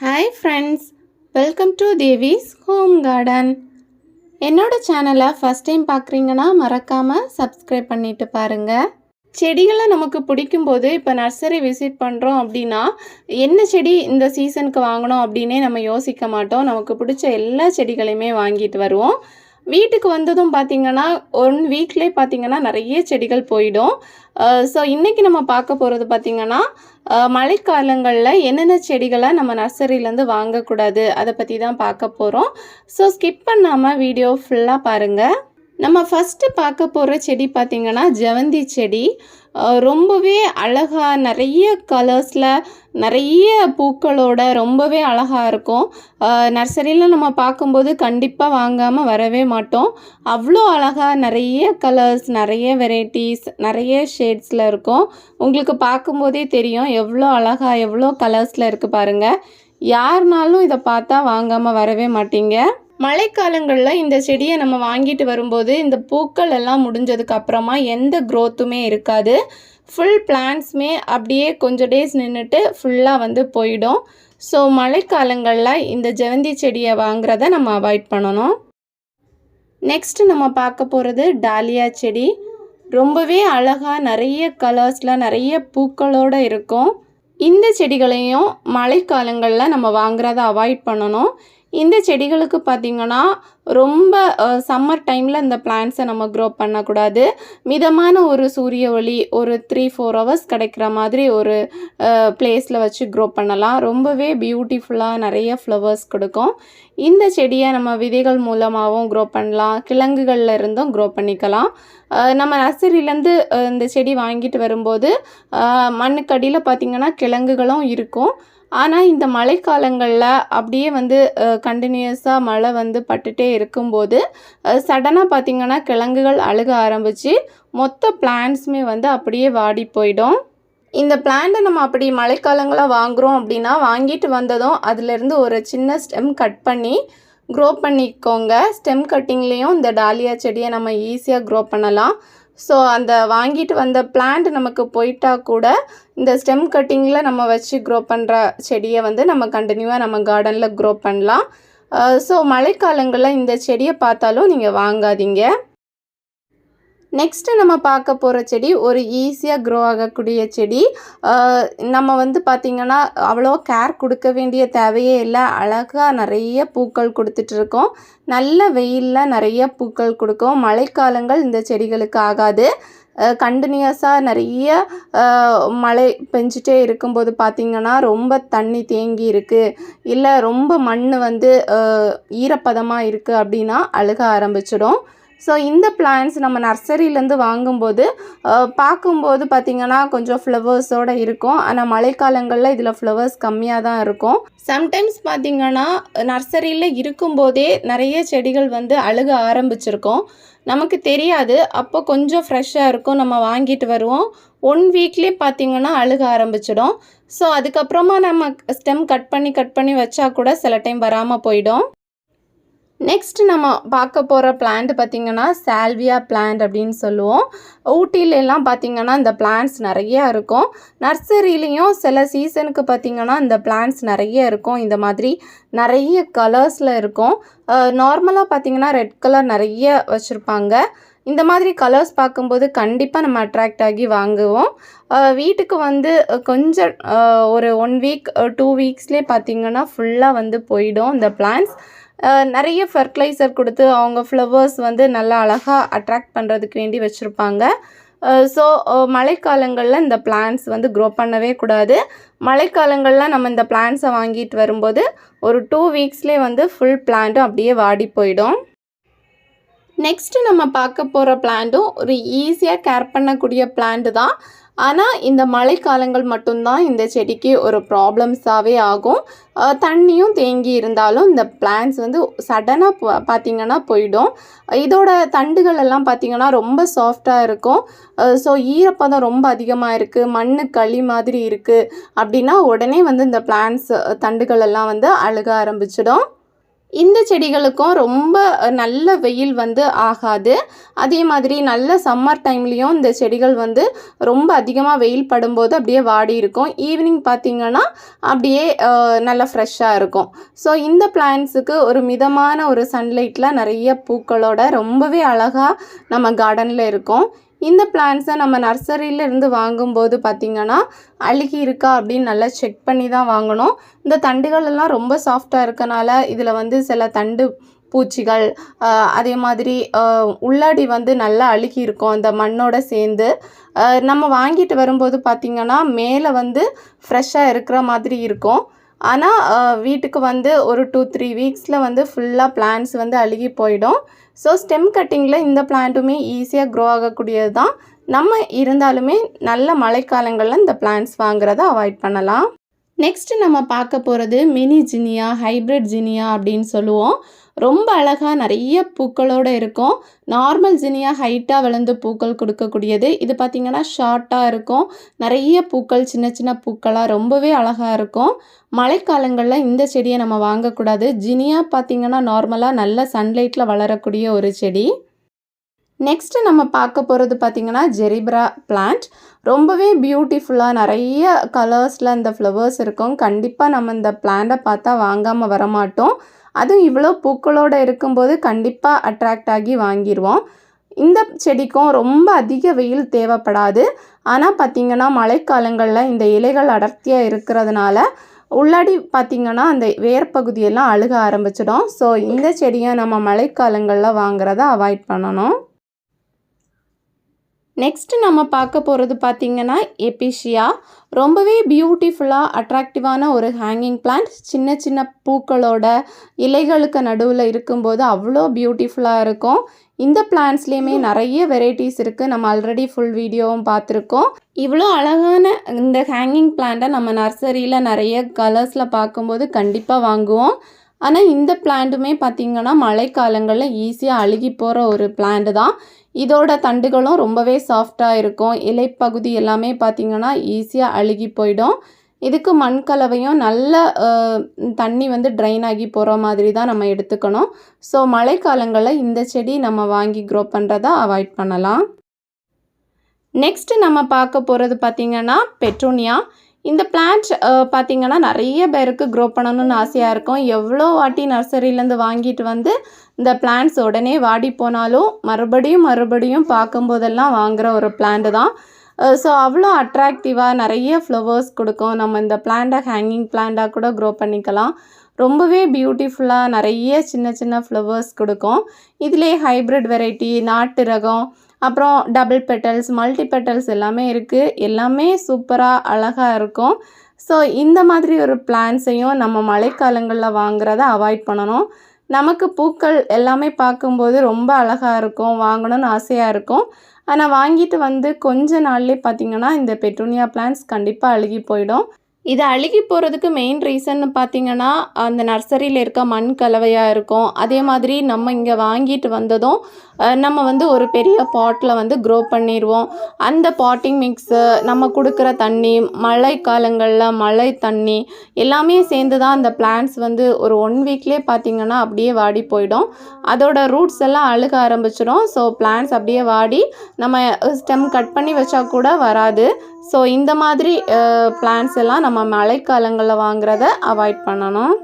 Hi friends welcome to Devi's home garden என்னோட சேனலை first time பார்க்குறீங்கன்னா மறக்காமல் சப்ஸ்கிரைப் பண்ணிட்டு பாருங்கள் செடிகளை நமக்கு பிடிக்கும்போது இப்போ நர்சரி விசிட் பண்ணுறோம் அப்படின்னா என்ன செடி இந்த சீசனுக்கு வாங்கணும் அப்படின்னே நம்ம யோசிக்க மாட்டோம். நமக்கு பிடிச்ச எல்லா செடிகளையுமே வாங்கிட்டு வருவோம். வீட்டுக்கு வந்ததும் பார்த்திங்கன்னா ஒன் வீக்லேயே பார்த்திங்கன்னா நிறைய செடிகள் போயிடும். ஸோ இன்றைக்கி நம்ம பார்க்க போகிறது பார்த்திங்கன்னா மழைக்காலங்களில் என்னென்ன செடிகளை நம்ம நர்சரியிலேருந்து வாங்கக்கூடாது அதை பற்றி தான் பார்க்க போகிறோம் ஸோ ஸ்கிப் பண்ணாமல் வீடியோ ஃபுல்லாக பாருங்கள் நம்ம ஃபஸ்ட்டு பார்க்க போகிற செடி பார்த்திங்கன்னா ஜெவந்தி செடி. ரொம்பவே அழகாக நிறைய கலர்ஸில் நிறைய பூக்களோட ரொம்பவே அழகாக இருக்கும். நர்சரியில் நம்ம பார்க்கும்போது கண்டிப்பாக வாங்காமல் வரவே மாட்டோம். அவ்வளோ அழகாக நிறைய கலர்ஸ் நிறைய வெரைட்டிஸ் நிறைய ஷேட்ஸில் இருக்கும். உங்களுக்கு பார்க்கும்போதே தெரியும் எவ்வளோ அழகாக எவ்வளோ கலர்ஸில் இருக்குது பாருங்கள் யாருனாலும் இதை பார்த்தா வாங்காமல் வரவே மாட்டீங்க. மழைக்காலங்களில் இந்த செடியை நம்ம வாங்கிட்டு வரும்போது இந்த பூக்கள் எல்லாம் முடிஞ்சதுக்கு அப்புறமா எந்த க்ரோத்துமே இருக்காது. ஃபுல் பிளான்ட்ஸுமே அப்படியே கொஞ்சம் டேஸ் நின்றுட்டு ஃபுல்லாக வந்து போயிடும். ஸோ மழைக்காலங்களில் இந்த ஜெவந்தி செடியை வாங்குறத நம்ம அவாய்ட் பண்ணணும். நெக்ஸ்ட்டு நம்ம பார்க்க போகிறது டாலியா செடி. ரொம்பவே அழகாக நிறைய கலர்ஸில் நிறைய பூக்களோடு இருக்கும். இந்த செடிகளையும் மழைக்காலங்களில் நம்ம வாங்குறத அவாய்ட் பண்ணணும். இந்த செடிகளுக்கு பார்த்திங்கன்னா ரொம்ப சம்மர் டைமில் இந்த பிளான்ஸை நம்ம க்ரோ பண்ணக்கூடாது. மிதமான ஒரு சூரிய ஒளி ஒரு த்ரீ ஃபோர் ஹவர்ஸ் கிடைக்கிற மாதிரி ஒரு பிளேஸில் வச்சு க்ரோ பண்ணலாம். ரொம்பவே பியூட்டிஃபுல்லாக நிறைய ஃப்ளவர்ஸ் கொடுக்கும். இந்த செடியை நம்ம விதைகள் மூலமாகவும் க்ரோ பண்ணலாம். கிழங்குகளில் இருந்தும் க்ரோ பண்ணிக்கலாம். நம்ம நர்சரியிலேருந்து இந்த செடி வாங்கிட்டு வரும்போது மண்ணுக்கடியில் பார்த்திங்கன்னா கிழங்குகளும் இருக்கும். ஆனால் இந்த மழைக்காலங்களில் அப்படியே வந்து கண்டினியூஸாக மழை வந்து பட்டுட்டே இருக்கும்போது சடனாக பார்த்திங்கன்னா கிழங்குகள் அழுக ஆரம்பித்து மொத்த பிளான்ட்ஸுமே வந்து அப்படியே வாடி போயிடும். இந்த பிளான்ட்டை நம்ம அப்படி மழைக்காலங்களாக வாங்குகிறோம் அப்படின்னா வாங்கிட்டு வந்ததும் அதுலேருந்து ஒரு சின்ன ஸ்டெம் கட் பண்ணி க்ரோ பண்ணிக்கோங்க. ஸ்டெம் கட்டிங்லேயும் இந்த டாலியா செடியை நம்ம ஈஸியாக க்ரோ பண்ணலாம். ஸோ அந்த வாங்கிட்டு வந்த பிளான்ட் நமக்கு போயிட்டா கூட இந்த ஸ்டெம் கட்டிங்கில் நம்ம வச்சு க்ரோ பண்ணுற செடியை வந்து நம்ம கண்டினியூவாக நம்ம கார்டனில் க்ரோ பண்ணலாம். Uh, ஸோ மழைக்காலங்களில் இந்த செடியை பார்த்தாலும் நீங்கள் வாங்காதீங்க. நெக்ஸ்ட்டு நம்ம பார்க்க போகிற செடி ஒரு ஈஸியாக க்ரோ ஆகக்கூடிய செடி. நம்ம வந்து பார்த்திங்கன்னா அவ்வளோ கேர் கொடுக்க வேண்டிய தேவையே இல்லை. அழகாக நிறைய பூக்கள் கொடுத்துட்ருக்கோம் நல்ல வெயிலில் நிறைய பூக்கள் கொடுக்கும். மழைக்காலங்கள் இந்த செடிகளுக்கு ஆகாது. கண்டினியூஸாக நிறைய மழை பெஞ்சிட்டே இருக்கும்போது பார்த்திங்கன்னா ரொம்ப தண்ணி தேங்கி இருக்குது இல்லை ரொம்ப மண் வந்து ஈரப்பதமாக இருக்குது அப்படின்னா அழுக ஆரம்பிச்சிடும். ஸோ இந்த பிளான்ஸ் நம்ம நர்சரியிலேருந்து வாங்கும்போது பார்க்கும்போது பார்த்திங்கன்னா கொஞ்சம் ஃப்ளவர்ஸோடு இருக்கும். ஆனால் மழைக்காலங்களில் இதில் ஃப்ளவர்ஸ் கம்மியாக தான் இருக்கும். சம்டைம்ஸ் பார்த்திங்கன்னா நர்சரியில் இருக்கும்போதே நிறைய செடிகள் வந்து அழுக ஆரம்பிச்சிருக்கும். நமக்கு தெரியாது. அப்போ கொஞ்சம் ஃப்ரெஷ்ஷாக இருக்கும். நம்ம வாங்கிட்டு வருவோம். ஒன் வீக்லேயே பார்த்திங்கன்னா அழுக ஆரம்பிச்சிடும். ஸோ அதுக்கப்புறமா நம்ம ஸ்டெம் கட் பண்ணி கட் பண்ணி வச்சா கூட சில டைம் வராமல் போயிடும். நெக்ஸ்ட் நம்ம பார்க்க போகிற பிளான்ட் பார்த்திங்கன்னா சால்வியா பிளான்ட் அப்படின்னு சொல்லுவோம். ஊட்டிலெல்லாம் பார்த்திங்கன்னா இந்த பிளான்ட்ஸ் நிறையா இருக்கும். நர்சரியிலையும் சில சீசனுக்கு பார்த்திங்கன்னா இந்த பிளான்ட்ஸ் நிறைய இருக்கும். இந்த மாதிரி நிறைய கலர்ஸில் இருக்கும். நார்மலாக பார்த்திங்கன்னா ரெட் கலர் நிறைய வச்சுருப்பாங்க. இந்த மாதிரி கலர்ஸ் பார்க்கும்போது கண்டிப்பாக நம்ம அட்ராக்ட் ஆகி வாங்குவோம். வீட்டுக்கு வந்து கொஞ்சம் ஒரு ஒன் வீக் டூ வீக்ஸ்லேயே பார்த்திங்கன்னா ஃபுல்லாக வந்து போயிடும் இந்த பிளான்ட்ஸ் நிறைய ஃபெர்டிலைசர் கொடுத்து அவங்க ஃப்ளவர்ஸ் வந்து நல்லா அழகாக அட்ராக்ட் பண்ணுறதுக்கு வேண்டி வச்சுருப்பாங்க. ஸோ மழைக்காலங்களில் இந்த பிளான்ஸ் வந்து க்ரோ பண்ணவே கூடாது. மழைக்காலங்களில் நம்ம இந்த பிளான்ஸை வாங்கிட்டு வரும்போது ஒரு டூ வீக்ஸ்லேயே வந்து ஃபுல் பிளான்ட்டும் அப்படியே வாடி போயிடும். நெக்ஸ்ட்டு நம்ம பார்க்க போகிற பிளான்ட்டும் ஒரு ஈஸியாக கேர் பண்ணக்கூடிய பிளான்ட் தான். ஆனால் இந்த மழைக்காலங்கள் மட்டும்தான் இந்த செடிக்கு ஒரு ப்ராப்ளம்ஸாகவே ஆகும். தண்ணியும் தேங்கி இருந்தாலும் இந்த பிளான்ஸ் வந்து சடனாக பார்த்திங்கன்னா போயிடும். இதோட தண்டுகள் எல்லாம் பார்த்திங்கன்னா ரொம்ப சாஃப்டாக இருக்கும். ஸோ ஈரப்பதம் ரொம்ப அதிகமாக இருக்குது மண்ணு களி மாதிரி இருக்குது அப்படின்னா உடனே வந்து இந்த பிளான்ஸ் தண்டுகள் எல்லாம் வந்து அழுக ஆரம்பிச்சிடும். இந்த செடிகளுக்கும் ரொம்ப நல்ல வெயில் வந்து ஆகாது. அதே மாதிரி நல்ல சம்மர் டைம்லேயும் இந்த செடிகள் வந்து ரொம்ப அதிகமாக வெயில் படும்போது அப்படியே வாடி இருக்கும். ஈவினிங் பார்த்தீங்கன்னா அப்படியே நல்லா ஃப்ரெஷ்ஷாக இருக்கும். ஸோ இந்த பிளான்ஸுக்கு ஒரு மிதமான ஒரு சன்லைட்டில் நிறைய பூக்களோட ரொம்பவே அழகாக நம்ம கார்டனில் இருக்கும். இந்த பிளான்ஸை நம்ம நர்சரியில இருந்து வாங்கும்போது பார்த்திங்கன்னா அழுகி இருக்கா அப்படின்னு நல்லா செக் பண்ணி தான் வாங்கணும். இந்த தண்டுகள் எல்லாம் ரொம்ப சாஃப்டாக இருக்கனால இதில் வந்து சில தண்டு பூச்சிகள் அதே மாதிரி உள்ளாடி வந்து நல்லா அழுகி இருக்கும் அந்த மண்ணோட சேர்ந்து. நம்ம வாங்கிட்டு வரும்போது பார்த்திங்கன்னா மேலே வந்து ஃப்ரெஷ்ஷாக இருக்கிற மாதிரி இருக்கும். ஆனால் வீட்டுக்கு வந்து ஒரு டூ த்ரீ வீக்ஸில் வந்து ஃபுல்லாக பிளான்ஸ் வந்து அழுகி போயிடும். ஸோ ஸ்டெம் கட்டிங்கில் இந்த பிளான்ட்டுமே ஈஸியாக க்ரோ ஆகக்கூடியது தான் நம்ம இருந்தாலுமே நல்ல மழைக்காலங்களில் இந்த பிளான்ட்ஸ் வாங்குறத அவாய்ட் பண்ணலாம். நெக்ஸ்ட் நம்ம பார்க்க போகிறது மினி ஜினியா ஹைப்ரிட் ஜினியா அப்படின்னு சொல்லுவோம். ரொம்ப அழகாக நிறைய பூக்களோடு இருக்கும். நார்மல் ஜினியா ஹைட்டாக வளர்ந்து பூக்கள் கொடுக்கக்கூடியது. இது பார்த்திங்கன்னா ஷார்ட்டாக இருக்கும். நிறைய பூக்கள் சின்ன சின்ன பூக்களாக ரொம்பவே அழகாக இருக்கும். மழைக்காலங்களில் இந்த செடியை நம்ம வாங்கக்கூடாது. ஜினியா பார்த்திங்கன்னா நார்மலாக நல்ல சன்லைட்டில் வளரக்கூடிய ஒரு செடி. நெக்ஸ்ட்டு நம்ம பார்க்க போகிறது பார்த்திங்கன்னா ஜெரிப்ரா பிளான்ட் ரொம்பவே பியூட்டிஃபுல்லாக நிறைய கலர்ஸில் இந்த ஃப்ளவர்ஸ் இருக்கும். கண்டிப்பாக நம்ம இந்த பிளான்ட்டை பார்த்தா வாங்காமல் வரமாட்டோம். அதுவும் இவ்வளோ பூக்களோடு இருக்கும்போது கண்டிப்பாக அட்ராக்ட் ஆகி வாங்கிடுவோம் இந்த செடிக்கும் ரொம்ப அதிக வெயில் தேவைப்படாது. ஆனால் பார்த்திங்கன்னா மழைக்காலங்களில் இந்த இலைகள் அடர்த்தியாக இருக்கிறதுனால உள்ளாடி பார்த்திங்கன்னா அந்த வேர் பகுதியெல்லாம் அழுக ஆரம்பிச்சிடும். ஸோ இந்த செடியை நம்ம மழைக்காலங்களில் வாங்குறத அவாய்ட் பண்ணணும். நெக்ஸ்ட் நம்ம பார்க்க போகிறது பார்த்திங்கன்னா எபிஷியா ரொம்பவே பியூட்டிஃபுல்லாக அட்ராக்டிவான ஒரு ஹேங்கிங் பிளான்ட் சின்ன சின்ன பூக்களோட இலைகளுக்கு நடுவில் இருக்கும்போது அவ்வளோ பியூட்டிஃபுல்லாக இருக்கும். இந்த பிளான்ட்ஸ்லேயுமே நிறைய வெரைட்டிஸ் இருக்குது நம்ம ஆல்ரெடி ஃபுல் வீடியோவும் பார்த்துருக்கோம். இவ்வளோ அழகான இந்த ஹேங்கிங் பிளான்ட்டை நம்ம நர்சரியில் நிறைய கலர்ஸில் பார்க்கும்போது கண்டிப்பாக வாங்குவோம். ஆனால் இந்த பிளான்ட்டுமே பார்த்திங்கன்னா மழைக்காலங்களில் ஈஸியாக அழுகி போகிற ஒரு பிளான்ட் தான். இதோட தண்டுகளும் ரொம்பவே சாஃப்டாக இருக்கும். இலைப்பகுதி எல்லாமே பார்த்திங்கன்னா ஈஸியாக அழுகி போயிடும். இதுக்கு மண் கலவையும் நல்ல தண்ணி வந்து ட்ரைன் ஆகி போகிற மாதிரி தான் நம்ம எடுத்துக்கணும். ஸோ மழைக்காலங்களில் இந்த செடி நம்ம வாங்கி க்ரோ பண்ணுறத அவாய்ட் பண்ணலாம். நெக்ஸ்ட்டு நம்ம பார்க்க போகிறது பார்த்திங்கன்னா பெட்ரோனியா இந்த பிளான்ட் பார்த்திங்கன்னா நிறைய பேருக்கு க்ரோ பண்ணணும்னு ஆசையாக இருக்கும். எவ்வளோ வாட்டி நர்சரியிலேருந்து வாங்கிட்டு வந்து இந்த பிளான்ட்ஸ் உடனே வாடி போனாலும் மறுபடியும் மறுபடியும் பார்க்கும்போதெல்லாம் வாங்குகிற ஒரு பிளான்ட் தான். ஸோ அவ்வளோ அட்ராக்டிவாக நிறைய ஃப்ளவர்ஸ் கொடுக்கும். நம்ம இந்த பிளான்ட்டை ஹேங்கிங் பிளான்ட்டாக கூட க்ரோ பண்ணிக்கலாம். ரொம்பவே பியூட்டிஃபுல்லாக நிறைய சின்ன சின்ன ஃப்ளவர்ஸ் கொடுக்கும். இதிலே ஹைப்ரிட் வெரைட்டி நாட்டு ரகம் அப்புறம் டபுள் பெட்டல்ஸ் மல்டி பெட்டல்ஸ் எல்லாமே இருக்குது எல்லாமே சூப்பராக அழகாக இருக்கும். ஸோ இந்த மாதிரி ஒரு பிளான்ஸையும் நம்ம மழைக்காலங்களில் வாங்குறத அவாய்ட் பண்ணணும். நமக்கு பூக்கள் எல்லாமே பார்க்கும்போது ரொம்ப அழகாக இருக்கும் வாங்கணும்னு ஆசையாக இருக்கும். ஆனால் வாங்கிட்டு வந்து கொஞ்ச நாள்லேயே பார்த்திங்கன்னா இந்த பெட்ரோனியா பிளான்ஸ் கண்டிப்பாக அழுகி போயிடும். இது அழுகி போகிறதுக்கு மெயின் ரீசன் பார்த்தீங்கன்னா அந்த நர்சரியில் இருக்க மண் கலவையாக இருக்கும். அதே மாதிரி நம்ம இங்கே வாங்கிட்டு வந்ததும் நம்ம வந்து ஒரு பெரிய பாட்டில் வந்து க்ரோ பண்ணிடுவோம் அந்த பாட்டிங் மிக்ஸு நம்ம கொடுக்குற தண்ணி மழை காலங்களில் மழை தண்ணி எல்லாமே சேர்ந்து தான் அந்த பிளான்ட்ஸ் வந்து ஒரு ஒன் வீக்லேயே பார்த்தீங்கன்னா அப்படியே வாடி போயிடும். அதோட ரூட்ஸ் எல்லாம் அழுக ஆரம்பிச்சிடும் ஸோ பிளான்ட்ஸ் அப்படியே வாடி நம்ம ஸ்டெம் கட் பண்ணி வச்சா கூட வராது. ஸோ இந்த மாதிரி பிளான்ஸ் எல்லாம் நம்ம மழைக்காலங்களில் வாங்குறத அவாய்ட் பண்ணணும்.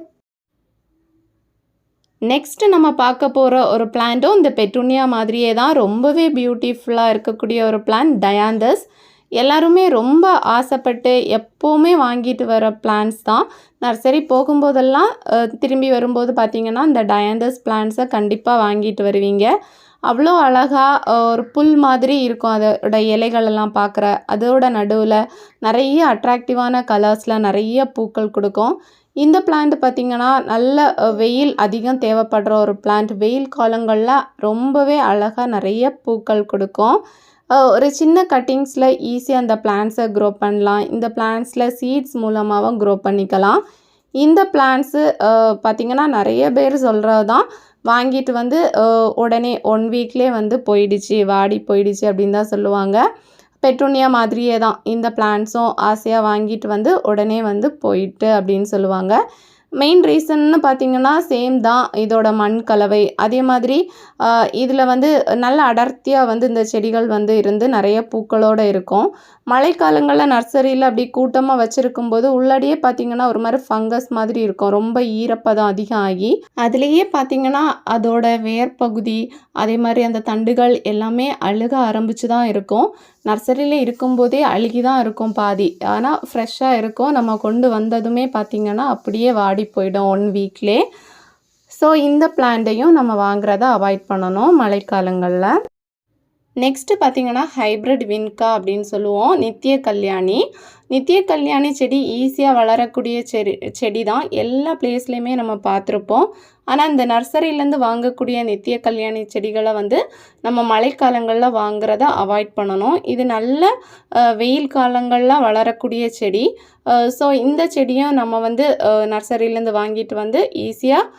நெக்ஸ்ட்டு நம்ம பார்க்க போகிற ஒரு பிளான்ட்டும் இந்த பெட்டுனியா மாதிரியே தான். ரொம்பவே பியூட்டிஃபுல்லாக இருக்கக்கூடிய ஒரு பிளான்ட் டயாந்தஸ் எல்லாருமே ரொம்ப ஆசைப்பட்டு எப்போவுமே வாங்கிட்டு வர பிளான்ஸ் தான். நர்சரி போகும்போதெல்லாம் திரும்பி வரும்போது பார்த்திங்கன்னா இந்த டயாந்தஸ் பிளான்ஸை கண்டிப்பாக வாங்கிட்டு வருவீங்க. அவ்வளோ அழகாக ஒரு புல் மாதிரி இருக்கும் அதோட இலைகளெல்லாம் பார்க்குற. அதோட நடுவில் நிறைய அட்ராக்டிவான கலர்ஸில் நிறைய பூக்கள் கொடுக்கும். இந்த பிளான்ட் பார்த்திங்கன்னா நல்ல வெயில் அதிகம் தேவைப்படுற ஒரு பிளான்ட் வெயில் காலங்களில் ரொம்பவே அழகாக நிறைய பூக்கள் கொடுக்கும். ஒரு சின்ன கட்டிங்ஸில் ஈஸியாக அந்த பிளான்ட்ஸை க்ரோ பண்ணலாம். இந்த பிளான்ட்ஸில் சீட்ஸ் மூலமாகவும் க்ரோ பண்ணிக்கலாம். இந்த பிளான்ஸு பார்த்திங்கன்னா நிறைய பேர் சொல்கிறது தான் வாங்கிட்டு வந்து உடனே ஒன் வீக்லேயே வந்து போயிடுச்சு வாடி போயிடுச்சு அப்படின்னு தான் சொல்லுவாங்க. பெட்ரோனியா மாதிரியே தான். இந்த பிளான்ட்ஸும் ஆசையாக வாங்கிட்டு வந்து உடனே வந்து போயிட்டு அப்படின்னு சொல்லுவாங்க. மெயின் ரீசன்னு பார்த்தீங்கன்னா சேம் தான். இதோட மண் கலவை. அதே மாதிரி இதில் வந்து நல்ல அடர்த்தியாக வந்து இந்த செடிகள் வந்து இருந்து நிறைய பூக்களோடு இருக்கும். மழைக்காலங்களில் நர்சரியில் அப்படி கூட்டமாக வச்சுருக்கும் போது உள்ளடியே பார்த்தீங்கன்னா ஒரு மாதிரி ஃபங்கஸ் மாதிரி இருக்கும். ரொம்ப ஈரப்பதம் அதிகம் ஆகி அதுலேயே பார்த்தீங்கன்னா அதோட வேர்பகுதி அதே மாதிரி அந்த தண்டுகள் எல்லாமே அழுக ஆரம்பிச்சு தான் இருக்கும். நர்சரியில் இருக்கும்போதே அழுகி தான் இருக்கும் பாதி. ஆனால் ஃப்ரெஷ்ஷாக இருக்கும். நம்ம கொண்டு வந்ததுமே பார்த்திங்கன்னா அப்படியே வாடி போயிடும் ஒன் வீக்லே ஸோ இந்த பிளான்ட்டையும் நம்ம வாங்குறத அவாய்ட் பண்ணணும் மழைக்காலங்களில். நெக்ஸ்ட்டு பார்த்தீங்கன்னா ஹைப்ரிட் வின்கா அப்படின்னு சொல்லுவோம். நித்திய கல்யாணி. நித்திய கல்யாணி செடி ஈஸியாக வளரக்கூடிய செடி செடி தான் எல்லா பிளேஸ்லேயுமே நம்ம பார்த்துருப்போம். ஆனால் இந்த நர்சரியிலேருந்து வாங்கக்கூடிய நித்திய கல்யாணி செடிகளை வந்து நம்ம மழைக்காலங்களில் வாங்குறத அவாய்ட் பண்ணணும். இது நல்ல வெயில் காலங்களில் வளரக்கூடிய செடி. ஸோ இந்த செடியும் நம்ம வந்து நர்சரியிலேருந்து வாங்கிட்டு வந்து ஈஸியாக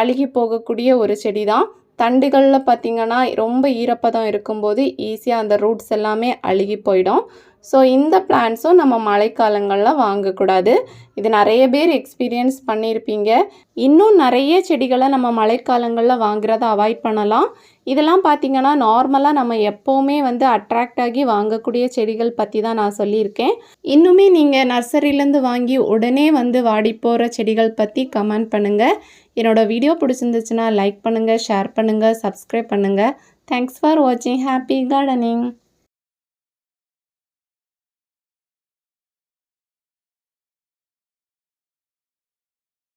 அழுகி போகக்கூடிய ஒரு செடி தான் தண்டுகளில் பார்த்திங்கன்னா ரொம்ப ஈரப்பதம் இருக்கும்போது ஈஸியாக அந்த ரூட்ஸ் எல்லாமே அழுகி போயிடும். ஸோ இந்த பிளான்ஸும் நம்ம மழைக்காலங்களில் வாங்கக்கூடாது. இது நிறைய பேர் எக்ஸ்பீரியன்ஸ் பண்ணியிருப்பீங்க இன்னும் நிறைய செடிகளை நம்ம மழைக்காலங்களில் வாங்குறத அவாய்ட் பண்ணலாம். இதெல்லாம் பார்த்திங்கன்னா நார்மலாக நம்ம எப்போவுமே வந்து அட்ராக்ட் ஆகி வாங்கக்கூடிய செடிகள் பற்றி தான் நான் சொல்லியிருக்கேன். இன்னுமே நீங்கள் நர்சரியிலேருந்து வாங்கி உடனே வந்து வாடி போகிற செடிகள் பற்றி கமெண்ட் பண்ணுங்கள் என்னோடய வீடியோ பிடிச்சிருந்துச்சுன்னா லைக் பண்ணுங்கள் ஷேர் பண்ணுங்கள் சப்ஸ்கிரைப் பண்ணுங்கள் தேங்க்ஸ் ஃபார் வாட்சிங் ஹாப்பி கார்டனிங்